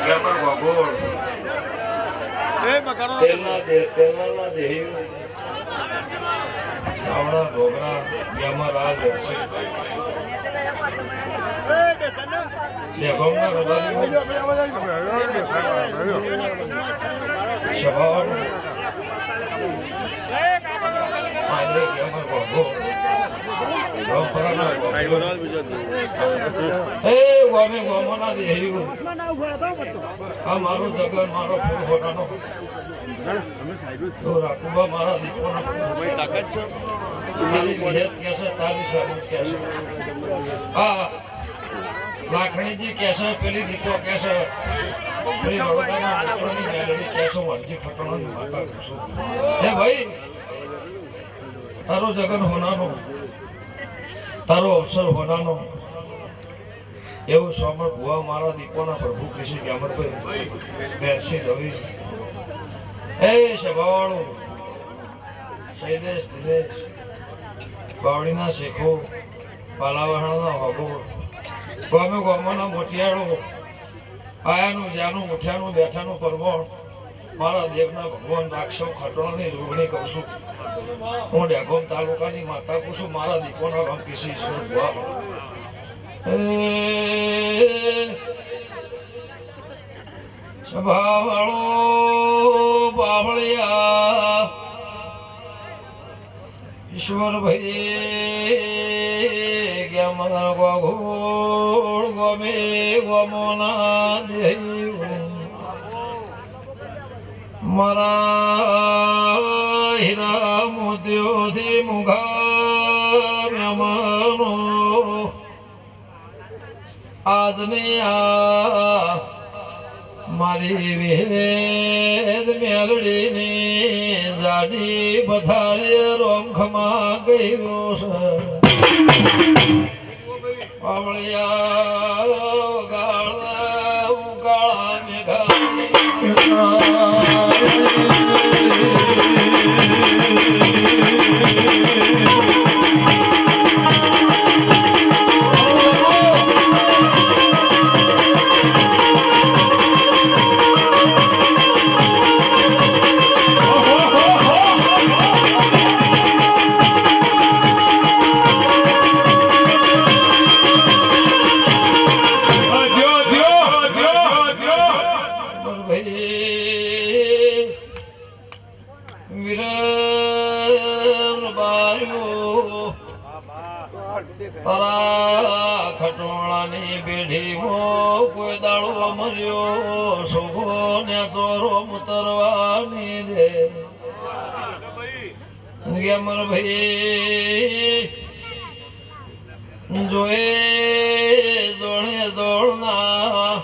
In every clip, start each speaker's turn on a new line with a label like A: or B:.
A: Glamour વાગોળ તેલના દે તેલના દેહી ચાવડા ઢોકરા ગ્લેમર રાજ દર્શક લેગોમના રબારી શભાવ પાંદરે ગ્લેમર વાગોળ ગોપરાના વાગોળ એ ગોમે ગોમના દેહી આ મારો જગન મારો ફોટાનો રાખું મારા દીકરો હા લાખણીજી કેસો પેલી દીપો કેસો પેલી વડોદરાના મિત્રોની મેલડી કહેશે વરજી ખટોણાની માતા હે ભાઈ તારો જગન હોનાનો. તારો અવસર હોનાનો. એવું સોમર ભુવા મારા દીપોના પ્રભુ કૃષ્ણ ગ્યામરભાઈ બેસી રવિ હે સભાવાળો, શૈલેષ, દિનેશ, બાવળીના શેખો, પાલાવહાણના હોગો ગોમે ગામોના મોટિયાળો, આયાનું, જ્યાંનું, ઉઠ્યાનું, બેઠાનું પરમણ મારા દેવના ભગવાન રાક્ષો ખટોળની જોગણી કહું છું. હું ડેગોમ તાલુકાની માતા છું, મારા દીપોના ગામ કિસી સુરવા ભુવા. ભાવળો બાવળિયા ઈશ્વર ભાઈ ગયા મારા ગોળ ગમે ગમોના દેવ મારા હીરા મોતીઓથી મુઘા મહેમાનો આજની આ મારી વેદ મેલડીની જાડી બધારે રોમખમાં ગયો છે ગેમર ભાઈ જોએ, જોણે દોડના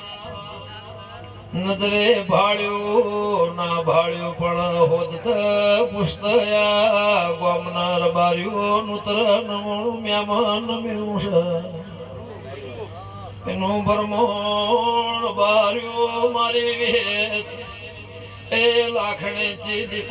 A: નજરે ભાળ્યું, ના ભાળ્યું પણ હોદ પુસ્તયા ગોમનાર બાર્યું નૂતર નમણું મહેમાન મેળું છે. એનું ભરમોણ બાર્યું મારી વેત. એ લાખણે ચીદી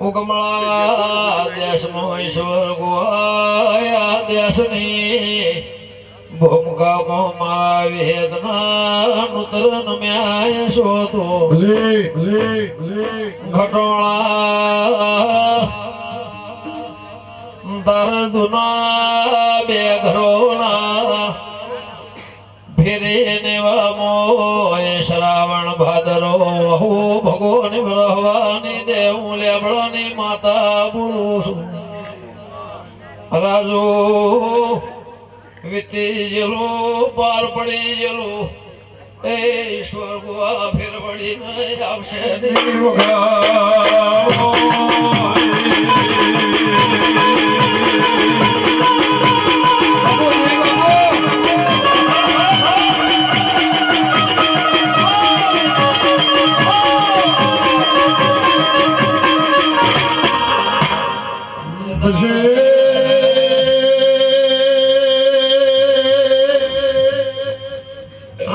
A: ઉગમળા દેશમાં ઈશ્વર ગોયા દેશની ભૂમકામાં વેદના નૂતન મ્યાય શોધો ઘટોળા દર્દુના બે ઘરોના ફેરે એ શ્રાવણ ભાદરો અહો ભગવાન બ્રહવાની દેવ લેબળાની માતા બોલું છું. રાજુ, વીતી જેલું, પાર પડી જેલું. એ ઈશ્વર ગુવા ફેરવડી નહીં આવશે ને.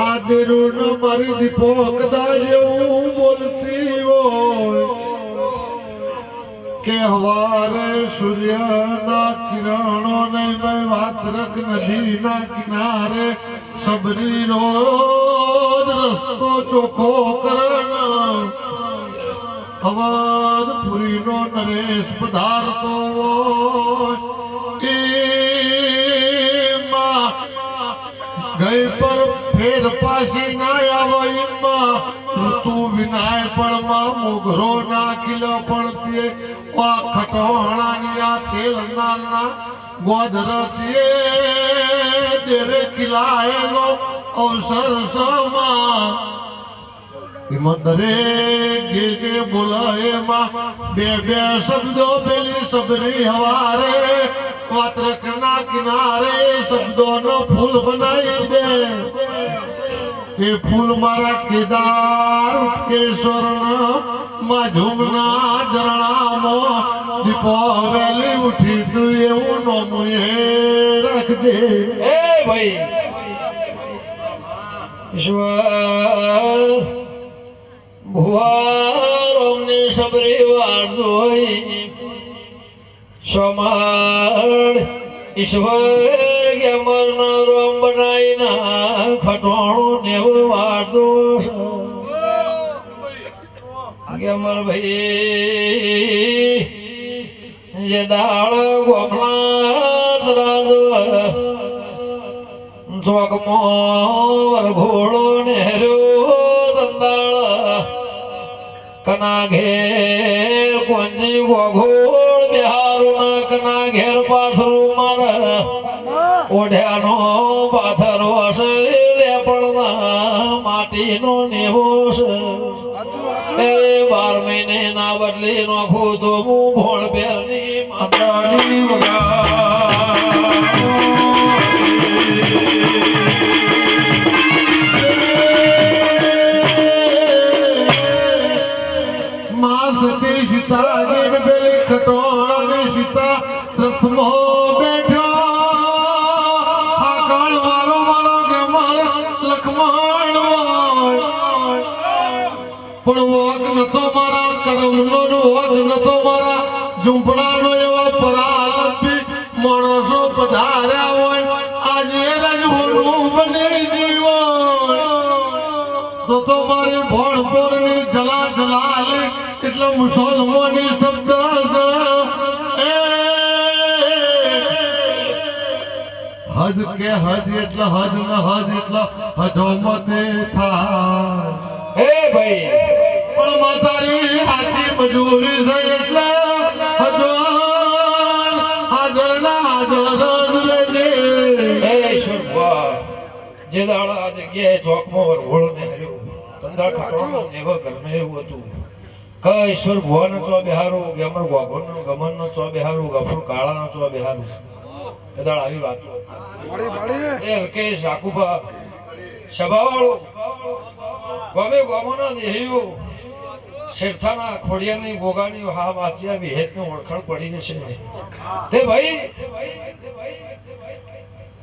B: આદરું ન મારી દીપો પાછી ના આવે ઈમાં વિનાય પણ માં મોગરો નાખીલો પણ તે આ ખટોણાની આ તેલ નાના ગોધરતીએ દેવે ખીલાયેલો અવસર સમા એમાં જે જે બોલાય એમાં બે બે શબ્દો પેલી સબરી હવારે, વાત્રકના કિનારે શબ્દોનો ફૂલ બનાવી દે. એ ફૂલ મારા કેદાર કેશોરમાં ઝુમના ઝરણામાં દીપો વેલી ઉઠી તું એવું નોમું એ રાખજે.
A: એ ભાઈ. ઈશ્વર ભુવારોમની સબરી વાર જોઈ. સમાળ ઈશ્વર ગેમરનો રોમ બનાવીના ખટોણું નેવું વાળતો ગેમર ભાઈ જે દાળ રાજો ચોકમો વરઘોડો નેહર્યો દંદાળ. કના ઘેર કોંજી ગોઘોળ બિહારું કના ઘેર પાથરું મારા. ઓઢ્યાનો પાથરો હશે લેપણના માટીનો નેવો છે હું ભોળ પેરની માતાની
B: માં સતી ખટોળાની પણ વોગ નતો મારા, કરમનો નો વોગ નતો મારા. ઝૂંપડાનો એવા પરાલંબી માણસો પધાર્યા હોય. આજે રજવણું બની જીવો તો તો મારી ભણપોરની જલા જલાલી, એટલે મુસલમાની શબ્દ હજ કે હજ એટલે હજ ન હજ એટલે હજોમતે થાય.
A: જગ્યાએ ચોકમાં વરઘોડો ને હર્યો. ધંધા ખાટવાનો નેવો ઘરને એવું હતું. ક ઈશ્વર ભુવાનો ચો બિહારો ગમર ગોગોનો ગમનનો ચો બિહારો ગફુર કાળાનો ચો બિહારો એ આવી વાત એ કે શાકુભા સભાવાળો ગમે ગોમોના દેહીઓ શેરથાના ખોડિયાની ગોગાની હા વાંચ્યા વિહેતનું ઓળખાણ પડી જશે તે ભાઈ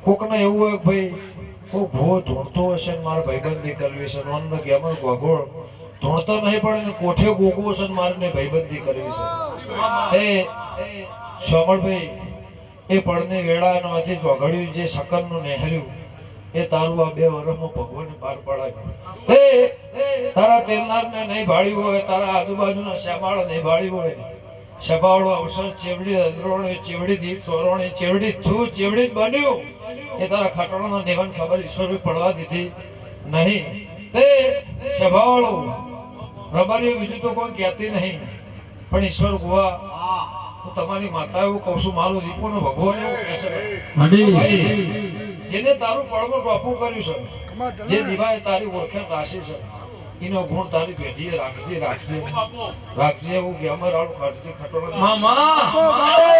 A: કોકને એવું હોય ભાઈ કોક ભૂવો ધૂણતો હશે ને મારે ભાઈબંધી કરવી છે નોંધ કે અમાર ગોગોળ ધૂણતો નહીં પણ કોઠે ગોગવો છે મારે ભાઈબંધી કરવી છે. એ સોમળભાઈ એ પડની વેળામાંથી ચોઘડ્યું જે શકરનું નેહર્યું, એ તારું આ બે વર્ષમાં ભગવાને પાર પડાવ્યું. એ તારા તેલનારને નહીં ભાળ્યું હોય, તારા આજુબાજુના શ્યામાળ નહીં ભાળ્યું હોય. અવસર ચેવડી અદરોણી ચેવડી દીપ ચોરોણી ચેવડી થું ચેવડી જ બન્યું. એ તારા ખટોળાના દેવાને ખબર ઈશ્વરે પડવા દીધી નહીં. તે સભાવાળો રબારીઓ બીજું તો કોઈ કહેતી નહીં. પણ ઈશ્વર ગોવા હું તમારી માતા એવું કહું છું મારું દીપોનો ભગવાન એવું કહે છે. જેને તારું પડવું ટોપું કર્યું છે જે દિવાએ તારી ઓળખાણ રાશી છે. એનો ગુણ તારી પેઢીએ રાખજે રાખજે. રાખજે એવું ગેમર આવું ખર્ચથી ખટોડા
C: મામા!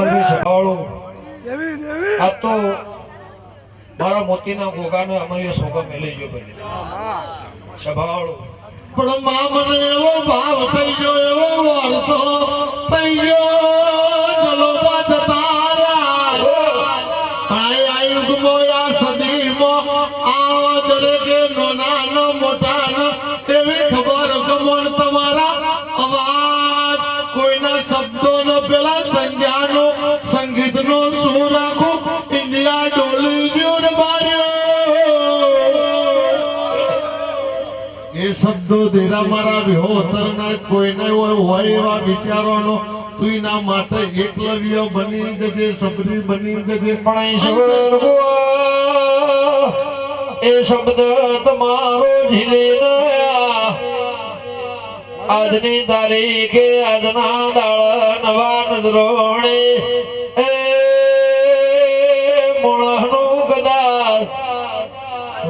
A: ગેમલભાઈ સભાવાળો આ તો મારા મોતીના ગોગાને અમારી સોગા મેલી ગયો ભાઈ. સભાવાળો.
B: પણ મા મને એવો ભાવ થઈ ગયો એવો વારસો થઈ ગયો. શબ્દો ધીરા મારા વિહોતરના કોઈને હોય એવા વિચારોનો તું એના માટે એકલવ્ય બની જજે, સબરી બની જજે.
A: પણ એ શબ્દ તમારો ઝીલે આજની તારીખે આજના દાળ નવા નજરોણે.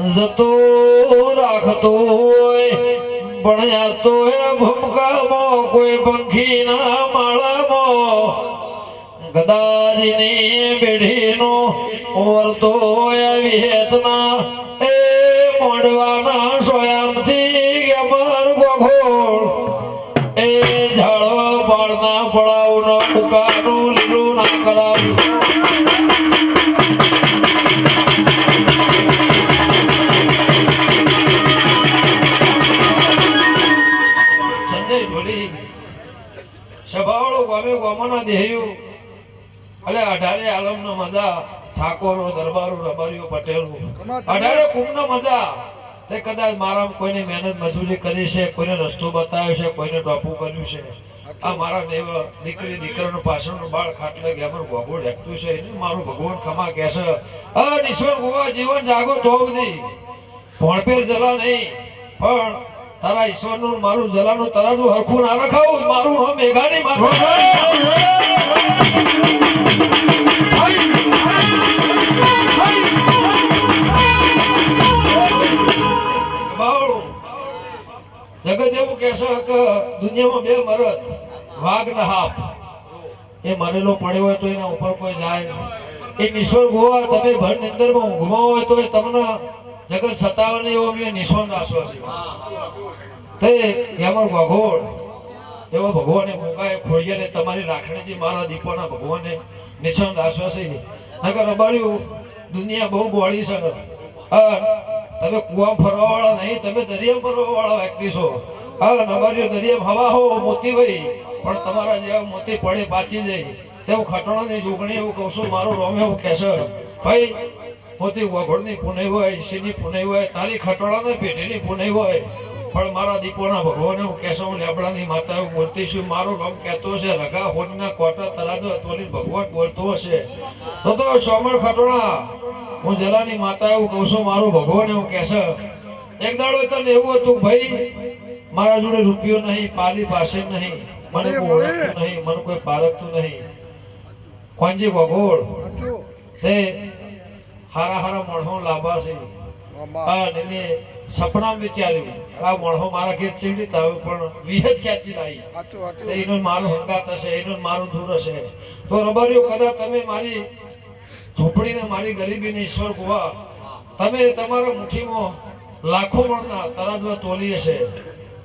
A: જતું રાખતો આ તો એ ભૂમકામાં કોઈ પંખી ના માળામાં. એની પેઢીનો વર્તો વિહેતના એ મોડવાના સોયામથી અમર ગોખોળ. એ ઝાડવા પાળના પડાવનો પુકારું લીલું ના કરાવ્યું. મજા ઠાકોરો દરબારો રબારીઓ પટેલો અઢારે કુંભનો મજા. તે કદાચ મારા કોઈને મહેનત મજૂરી કરી છે કોઈને રસ્તો બતાવ્યો છે કોઈને ટોપું કર્યું છે. આ મારા નેવર દીકરી દીકરાનું પાછળનું બાળ ખાટલે ગેમર ભોગોળ હેકતું છે. એને મારું ભગવાન ખમા કહે છે અ ઈશ્વર ગોવા જીવન જાગો તો બધી. ભણપેર જલા નહીં પણ તારા ઈશ્વરનું ને મારું જલાનું તારાનું હરખું ના રખાવું. મારું હમ મેઘાની માતા જગત એવું કહેશે કે દુનિયામાં બે મરદ, વાઘ ને હાફ એ મરેલો પડ્યો હોય તો એના ઉપર કોઈ જાય એ નિશોર ગોવા, તમે ભર નિંદરમાં ઊંઘમાં હોય તો એ તમને જગત સતાવન એવો મેં નિશોર નાશો છે. તે યમર ભગોળ એવો ભગવાને મૂકાય ખોડિયાને તમારી રાખણીજી મારા દીપોના ભગવાને નિશાન રાખ્યો છે. નગર રબાર્યું દુનિયા બહુ બોળી છે તમે કુવા ફરવા વાળા નહીં, તમે દરિયા ફરવા વાળા વ્યક્તિ છો. હા નબારીઓ દરિયા હવા હો, મોતી હોય પણ તમારા જેવા મોતી પડે પાછી જાય તેવું ખટણાની જોગણી એવું કહું છું, મારું રોમે એવું કહેશે. ભાઈ, મોતી વઘોડની પુનઈ હોય, ઈસીની પુનઈ હોય, તારી ખટોળાની પેઢીની પુનઈ હોય. પણ મારા દીપોના ભગવાન હું કેશો લેબડાની માતા બોલતી છું મારું નામ કહેતો છે રગા હોડના કોટા તરાજો તોલી ભગવાન બોલતો હશે. તો તો સોમળ ખટોણા હું જલાની માતા એવું કહું છું મારું ભગવાન એવું કહેશે એક દાડો તને એવું હતું ભાઈ મારા જોડે રૂપિયો નહીં પાલી પાસે નહીં મને કોઈ ઓળખતું નહીં મને કોઈ પારખતું નહીં. કોંજી ભગોળ તે હારા હારા મણહો લાભા છે. આ સપના વિચાર્યું આ મણહો મારા ઘેર ચીડી તાવ પણ વિહત ક્યાંથી લાવી? એનો માલ હંગાત હશે એનો મારું દૂર હશે. તો રબારીઓ કદાચ તમે મારી ઝૂંપડીને મારી ગરીબીને ઈશ્વર કુવા તમે તમારા મુઠ્ઠીમાં લાખો મણના તરાજવા તોલી હશે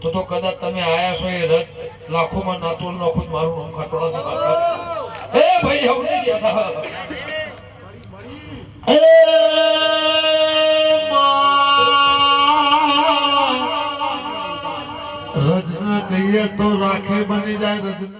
A: તો તો કદાચ તમે આયા છો એ રથ લાખોમાં ના તોલ નાખું જ મારું નામ માતા એ ભાઈ હવની ગયા હતા
B: એ માં! કહીએ તો રાખે બની જાય રજના